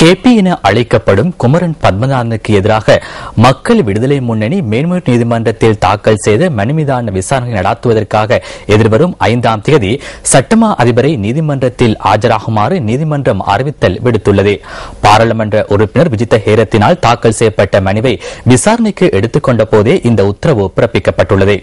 KP என அழைக்கப்படும் குமரன் பத்மநாதனுக்கு எதிராக மக்கள் விடுதலை முன்னணி மேன்முறையீட்டு நீதிமன்றத்தில் தாக்கல் செய்த மனு மீதான விசாரணை நடாத்துவதற்காக எதிர்வரும் ஐந்தாம் தேதி சட்டமா அதிபரை நீதிமன்றத்தில் ஆஜராகுமாறு நீதிமன்றம் அறிவித்தல் விடுத்துள்ளது. பாராளுமன்ற உறுப்பினர் விஜித்த ஹேரத்தினால் தாக்கல் செய்யப்பட்ட மனுவை விசாரணைக்கு எடுத்துக்கொண்ட போதே இந்த உத்தரவு பிறப்பிக்கப்பட்டுள்ளது.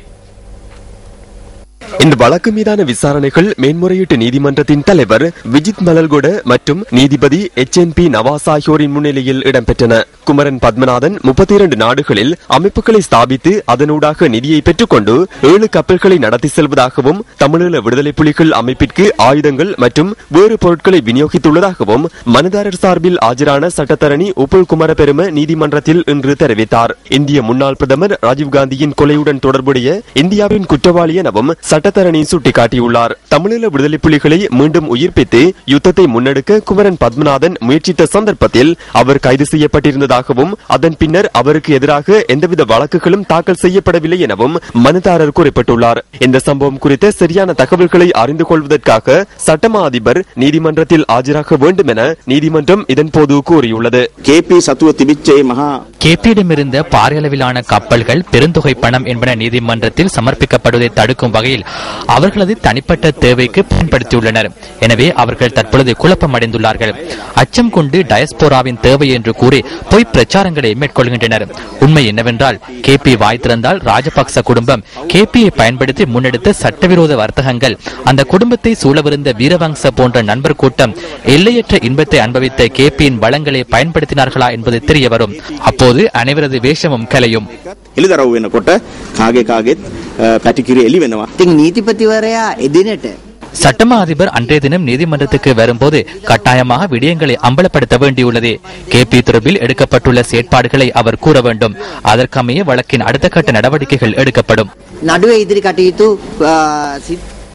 இந்த வழக்கு மீதான விசாரணைகள் மேன்முறையீட்டு நீதிமன்றத்தின் தலைவர் விஜித் மலல்கொட மற்றும் நீதிபதி எச் என் பி நவாஸ் ஆகியோரின் முன்னிலையில் இடம்பெற்றன. குமரன் பத்மநாதன் முப்பத்தி இரண்டு நாடுகளில் அமைப்புகளை ஸ்தாபித்து அதனூடாக நிதியை பெற்றுக்கொண்டு ஏழு கப்பல்களை நடத்தி செல்வதாகவும் தமிழீழ விடுதலை புலிகள் அமைப்பிற்கு ஆயுதங்கள் மற்றும் வேறு பொருட்களை விநியோகித்துள்ளதாகவும் மனுதாரர் சார்பில் ஆஜரான சட்டத்தரணி உப்புல் குமரபெரும நீதிமன்றத்தில் இன்று தெரிவித்தார். இந்திய முன்னாள் பிரதமர் ராஜீவ்காந்தியின் கொலையுடன் தொடர்புடைய இந்தியாவின் குற்றவாளி எனவும் சட்ட குமாரதரணி சுட்டிக்காட்டியுள்ளார். தமிழீழ விடுதலை புலிகளை மீண்டும் உயிர்ப்பித்து யுத்தத்தை முன்னெடுக்க குமரன் பத்மநாதன் முயற்சித்த சந்தர்ப்பத்தில் அவர் கைது செய்யப்பட்டிருந்ததாகவும் அதன் பின்னர் அவருக்கு எதிராக எந்தவித வழக்குகளும் தாக்கல் செய்யப்படவில்லை எனவும் மனுதாரர் குறிப்பிட்டுள்ளார். இந்த சம்பவம் குறித்த சரியான தகவல்களை அறிந்து கொள்வதற்காக சட்டமா அதிபர் நீதிமன்றத்தில் ஆஜராக வேண்டும் என நீதிமன்றம் இதன்போது கூறியுள்ளது. கே பி சத்துவ திபிச்சே மகா கேபியிடமிருந்த பாரியளவிலான கப்பல்கள் பெருந்தொகை பணம் என்பன நீதிமன்றத்தில் சமர்ப்பிக்கப்படுவதை தடுக்கும் வகையில் அவர்களது தனிப்பட்ட தேவைக்கு பயன்படுத்தியுள்ளனர் எனவே அவர்கள் தற்பொழுது குழப்பமடைந்துள்ளார்கள் அச்சம் கொண்டு டயஸ்போராவின் தேவை என்று கூறி பொய் பிரச்சாரங்களை மேற்கொள்கின்றனர் உண்மை என்னவென்றால் கேபி வாய் திறந்தால் ராஜபக்ச குடும்பம் கேபியை பயன்படுத்தி முன்னெடுத்த சட்டவிரோத வர்த்தகங்கள் அந்த குடும்பத்தை சூழவிருந்த வீரவங்ச போன்ற நண்பர் கூட்டம் எல்லையற்ற இன்பத்தை அனுபவித்த கேபியின் வளங்களை பயன்படுத்தினார்களா என்பது தெரிய வரும் அப்போது அனைவரது வேஷமும் கலையும் එළිදරව් වෙනකොට කාගේ කාගෙත් අ, පැටිකිරි එලි වෙනවා. ඉතින් நீதிபதிவரையா எதினட்டு சட்டமா அதிபர் அன்றைய தினம் நீதிமன்றத்துக்கு வரும்போது கட்டாயமாக விடயங்களை அம்பலப்படுத்த வேண்டியுள்ளது. கே பி தொடர்பில் எடுக்கப்பட்டுள்ள செயற்பாடுகளை அவர் கூற வேண்டும். அதற்கமைய வழக்கின் அடுத்த கட்ட நடவடிக்கைகள் எடுக்கப்படும். நடுவே எதிரி கட்டியிட்டு